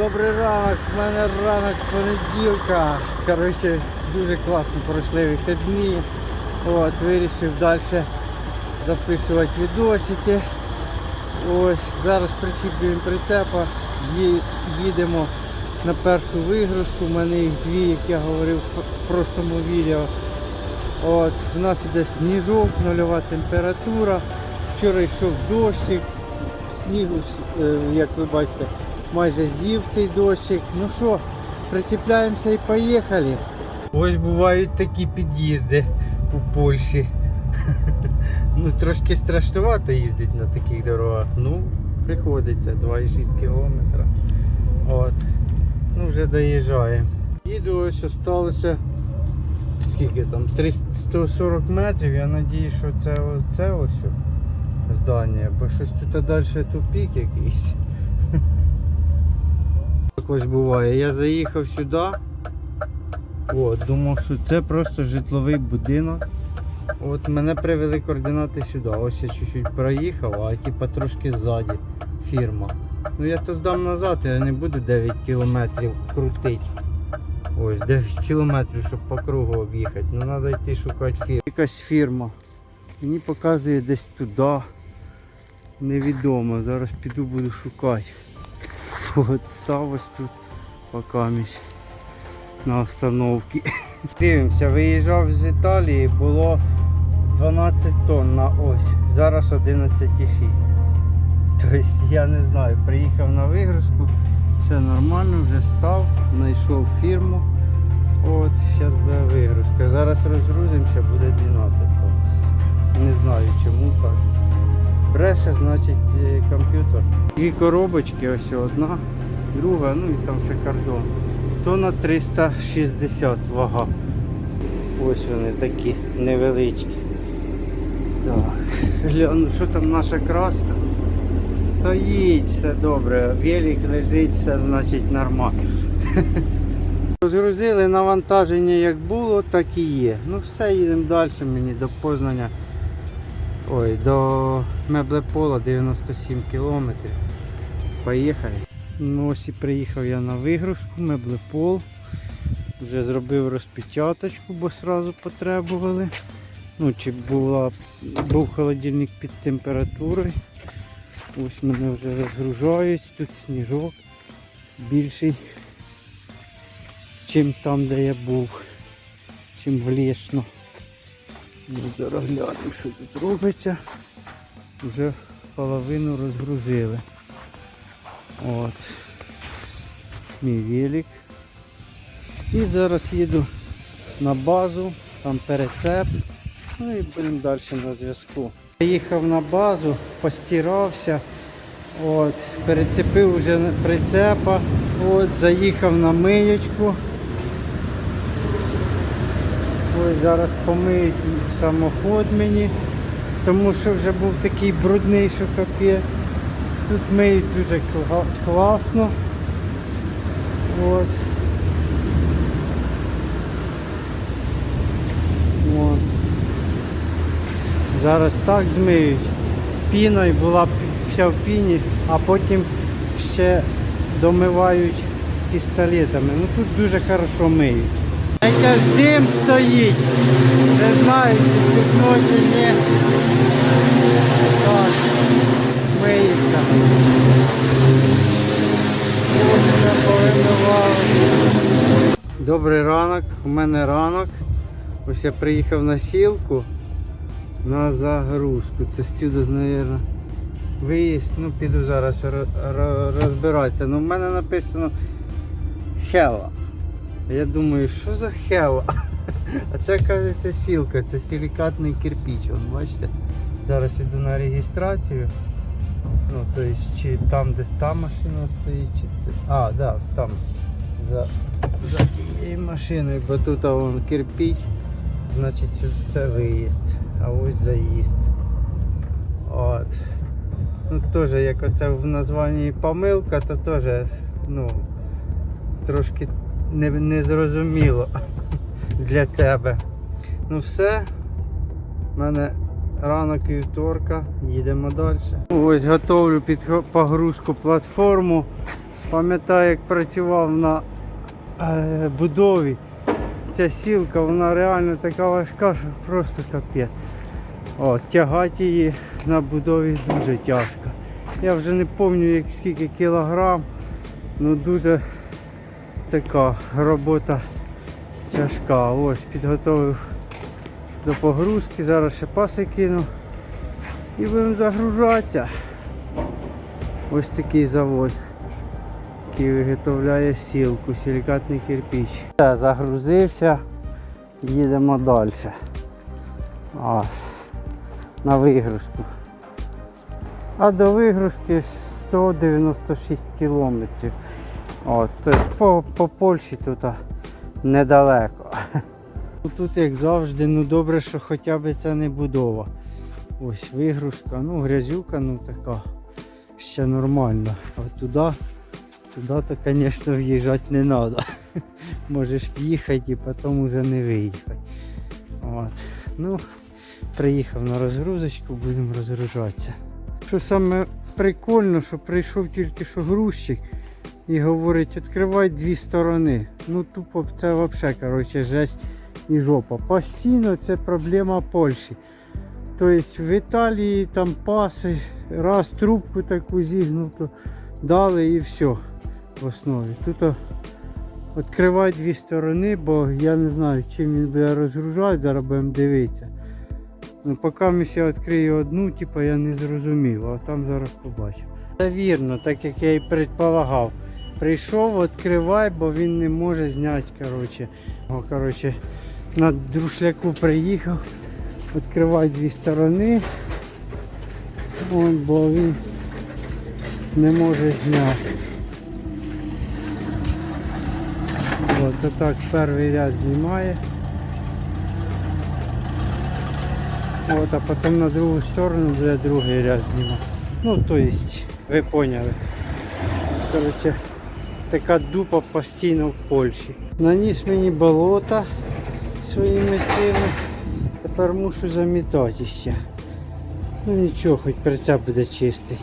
Добрий ранок, в мене ранок понеділка. Коротше, дуже класно пройшли вихідні. От, вирішив далі записувати відосики. Ось, зараз причіплюємо прицепа, їдемо на першу вигрузку. У мене їх дві, як я говорив в прошлому відео. От, у нас іде сніжок, нульова температура. Вчора йшов дощик, снігу, е, як ви бачите, майже з'їв цей дощик. Ну що, прицепляємося і поїхали. Ось бувають такі під'їзди у Польщі. Ну трошки страшнувато їздити на таких дорогах. Ну, приходиться 2,6 кілометра. От. Ну вже доїжджаємо. Їду ось осталося скільки там 340 метрів. Я надію, що це ось це ось здання, бо щось тут далі тупік якийсь. Ось буває. Я заїхав сюди. От, думав, що це просто житловий будинок. От мене привели координати сюди. Ось я чуть-чуть проїхав, а типа трошки ззаді фірма. Ну я то здам назад, я не буду 9 кілометрів крутити. Ось 9 кілометрів, щоб по кругу об'їхати. Ну треба йти шукати фірму. Якась фірма. Мені показує десь туди. Невідомо. Зараз піду буду шукати. От став ось тут покамість на остановці. Дивимося, виїжджав з Італії, було 12 тонн на ось. Зараз 11,6. Тобто я не знаю, приїхав на вигрузку, все нормально, вже став, знайшов фірму. От, зараз буде вигрузка. Зараз розгрузимося, буде 12 тонн. Не знаю чому так. Бреше, значить, е, комп'ютер. Дві коробочки, ось одна, друга, ну і там ще кордон. То на 360 вага. Ось вони такі невеличкі. Так, гляну, що там наша краска. Стоїть, все добре, велик лежить, все значить нормально. Розгрузили навантаження як було, так і є. Ну все, їдемо далі мені до Познання. Ой, до Меблепола 97 кілометрів. Поїхали. Ну ось і приїхав я на вигрузку, Меблепол. Вже зробив розпечаточку, бо одразу потребували. Ну, чи була, був холодильник під температурою. Ось мене вже розгружають, тут сніжок більший, чим там, де я був, чим в Лєшно. Ну, зараз глянемо, що тут робиться. Вже половину розгрузили. От. Мій велик. І зараз їду на базу, там перецеп. Ну і будемо далі на зв'язку. Їхав на базу, постирався, от, перецепив вже прицепа, от, заїхав на миючку. Ось зараз помиють самоход мені, тому що вже був такий брудний, що капець. Тут миють дуже класно. От. От. Зараз так змиють. Піною була вся в піні, а потім ще домивають пістолетами. Ну тут дуже хорошо миють. Якась дим стоїть. Не знаю, чи чутно, чи ні. Так, повимивали. Добрий ранок, у мене ранок. Ось я приїхав на сілку на загрузку. Це стюди, мабуть, виїзд. Ну піду зараз ро- ро- розбиратися. Ну в мене написано Хела. Я думаю, що за хела? А це кажеться сілка, це силікатний кирпіч. Вон, бачите? Зараз іду на реєстрацію. Ну, тобто, чи там, де та машина стоїть, чи це. А, да, там. За, за тією машиною, бо тут а, вон кирпіч, значить це виїзд, а ось заїзд. От. Ну теж як оце в названні помилка, то теж ну, трошки не, незрозуміло для тебе. Ну все, в мене ранок вівторка, їдемо далі. Ось готовлю під погрузку платформу. Пам'ятаю, як працював на е, будові. Ця сілка, вона реально така важка, що просто капець. О, тягати її на будові дуже тяжко. Я вже не пам'ятаю скільки кілограм, ну дуже така робота тяжка. Ось підготовив до погрузки, зараз ще паси кину і будемо загружатися. Ось такий завод, який виготовляє сілку, силікатний кирпич. Все, Загрузився, їдемо далі. Ось, на вигрузку. А до вигрузки 196 кілометрів. От, тобто по, по Польщі тут недалеко. Тут, як завжди, ну добре, що хоча б це не будова. Ось вигрузка, ну грязюка, ну така ще нормально. А туди, туди то, звісно, в'їжджати не треба. Можеш в'їхати і потім вже не виїхати. От. Ну, приїхав на розгрузочку, будемо розгружатися. Що саме прикольно, що прийшов тільки що грузчик і говорить, відкривай дві сторони. Ну тупо це взагалі коротше, жесть і жопа. Постійно це проблема Польщі. Тобто в Італії там паси, раз трубку таку зігнуту дали і все в основі. Тут відкривай дві сторони, бо я не знаю, чим він буде розгружати, зараз будемо дивитися. Ну, поки ще відкрию одну, типу, я не зрозумів, а там зараз побачу. Це вірно, так як я і предполагав. Прийшов, відкривай, бо він не може зняти. Коротше. О, коротше, на друшляку приїхав, відкривай дві сторони, Вон, бо він не може зняти. От, отак перший ряд знімає. От, а потім на другу сторону буде другий ряд знімати. Ну, то есть, ви поняли. Короче, така дупа постійно в Польщі. Наніс мені болото своїми цими. Тепер мушу замітати ще. Ну нічого, хоч прицеп буде чистий.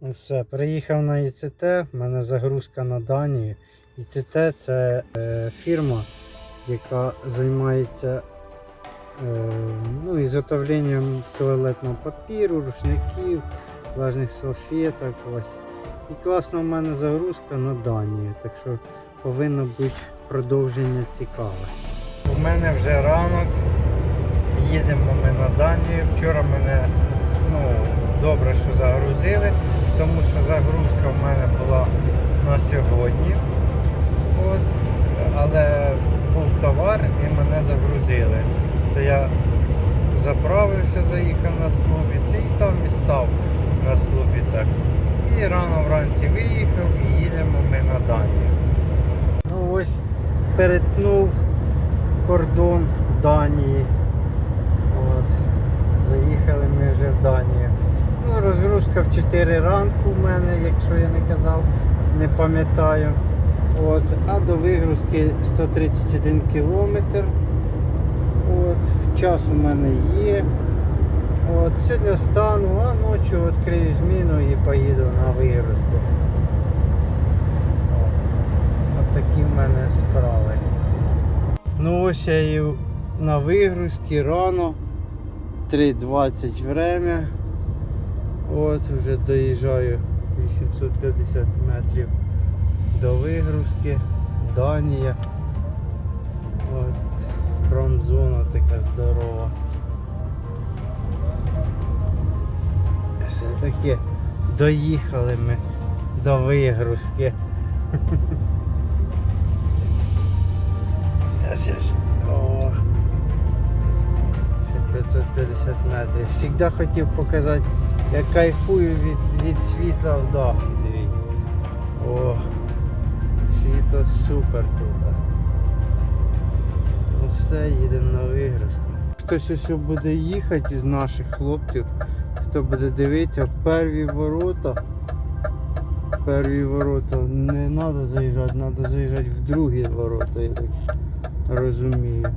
Ну все, приїхав на ІЦТ, в мене загрузка на Данію. ІЦТ це е, фірма, яка займається е, ну, ізготовленням туалетного папіру, рушників, влажних салфеток. Ось. І класна в мене загрузка на Данію, так що повинно бути продовження цікаве. У мене вже ранок, їдемо ми на Данію. Вчора мене ну, добре, що загрузили, тому що загрузка в мене була на сьогодні. От. Але був товар і мене загрузили. То я заправився, заїхав на Слубіці і там і став на Слубіцях. І рано вранці виїхав і їдемо ми на Данію. Ну ось перетнув кордон Данії. От. Заїхали ми вже в Данію. Ну, розгрузка в 4 ранку в мене, якщо я не казав, не пам'ятаю. От. А до вигрузки 131 кілометр. От. Час у мене є. От. Сьогодні стану, а ночі відкрию зміну і поїду на вигрузку. От. Такі в мене справи. Ну ось я і на вигрузці рано. 3.20 время. От вже доїжджаю 850 метрів до вигрузки. Данія. От промзона така здорова. Все-таки доїхали ми до вигрузки. Зараз я. Ще 550 метрів. Всігда хотів показати, як кайфую від, від світла в дахі, дивіться. О, світло супер тут. Ну все, їдемо на вигрузку. Хтось ось буде їхати із наших хлопців, хто буде дивитися, перві ворота. Перві ворота не треба заїжджати, треба заїжджати в другі ворота, я так розумію.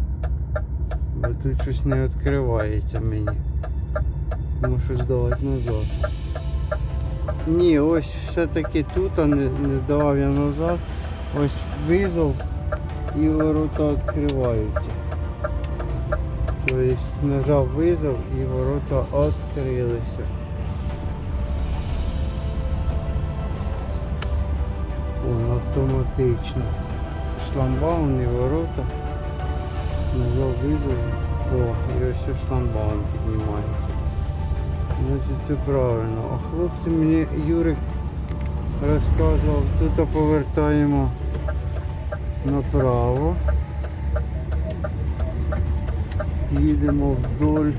Бо тут щось не відкривається мені. Мушу здавати назад. Ні, ось все-таки тут, не, не здавав я назад. Ось визов і ворота відкриваються. Тобто нажав визов і ворота відкрилися. Он автоматично. Шламбаун і ворота. Нажав визов. О, і ось шламбаун піднімається. Значить це правильно. А хлопці мені Юрик розказував, тут повертаємо направо. Їдемо вдоль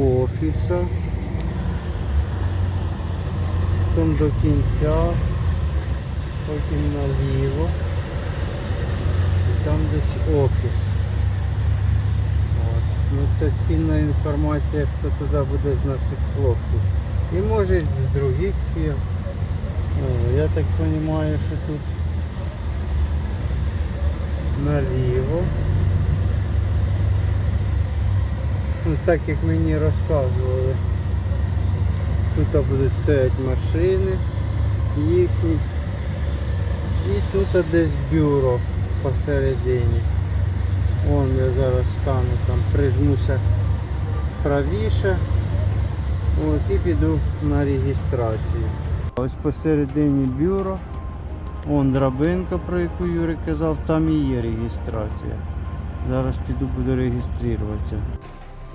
офіса. Потім до кінця, потім наліво. І там десь офіс. От. Ну, це цінна інформація, хто туди буде з наших хлопців. І може з других фірм. Я так розумію, що тут наліво. Ну, так як мені розказували. Тут будуть стояти машини їхні. І тут десь бюро посередині. Вон я зараз стану там, прижмуся правіше. От, і піду на реєстрацію. Ось посередині бюро. Вон драбинка, про яку Юрій казав, там і є реєстрація. Зараз піду буду реєструватися.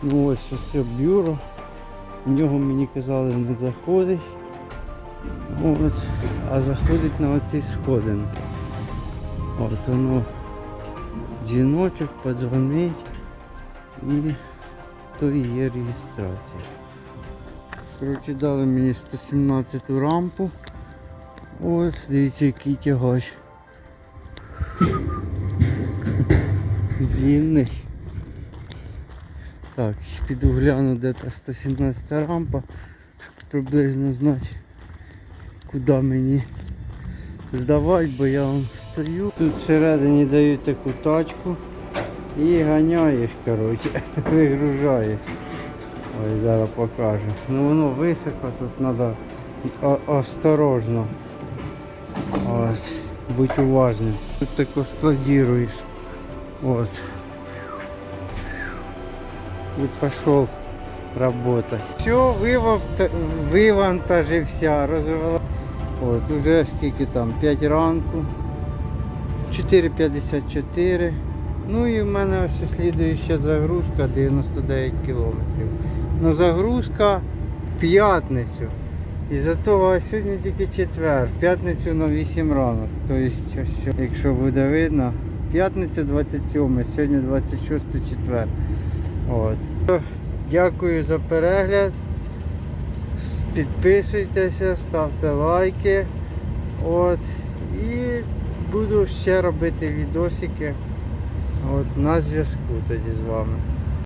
Ну ось ось бюро. В нього мені казали не заходить. От, а заходить на оці сходинки. От воно дзвіночок, подзвонить і то і є реєстрація. Коротше, дали мені 117 рампу. Ось, дивіться, який тягач. Длинний. Так, піду гляну, де та 117 рампа, щоб приблизно знати, куди мені здавати, бо я вон стою. Тут всередині дають таку тачку і ганяєш, коротше, вигружаєш. Ось зараз покажу. Ну воно високо, тут треба осторожно. Ось, будь уважним. Тут тако складируєш. Ось. И пошел работать. Все, вивав- вивантажився, розвела. От, уже скільки там, 5 ранку. 4,54. Ну і в мене ось слідуюча загрузка 99 кілометрів. Ну загрузка в п'ятницю. І за того а сьогодні тільки четвер, п'ятницю на 8 ранок. Тобто, якщо буде видно, п'ятниця 27, сьогодні 26 четвер. От. Дякую за перегляд. Підписуйтеся, ставте лайки. От. І буду ще робити відосики. От, на зв'язку тоді з вами.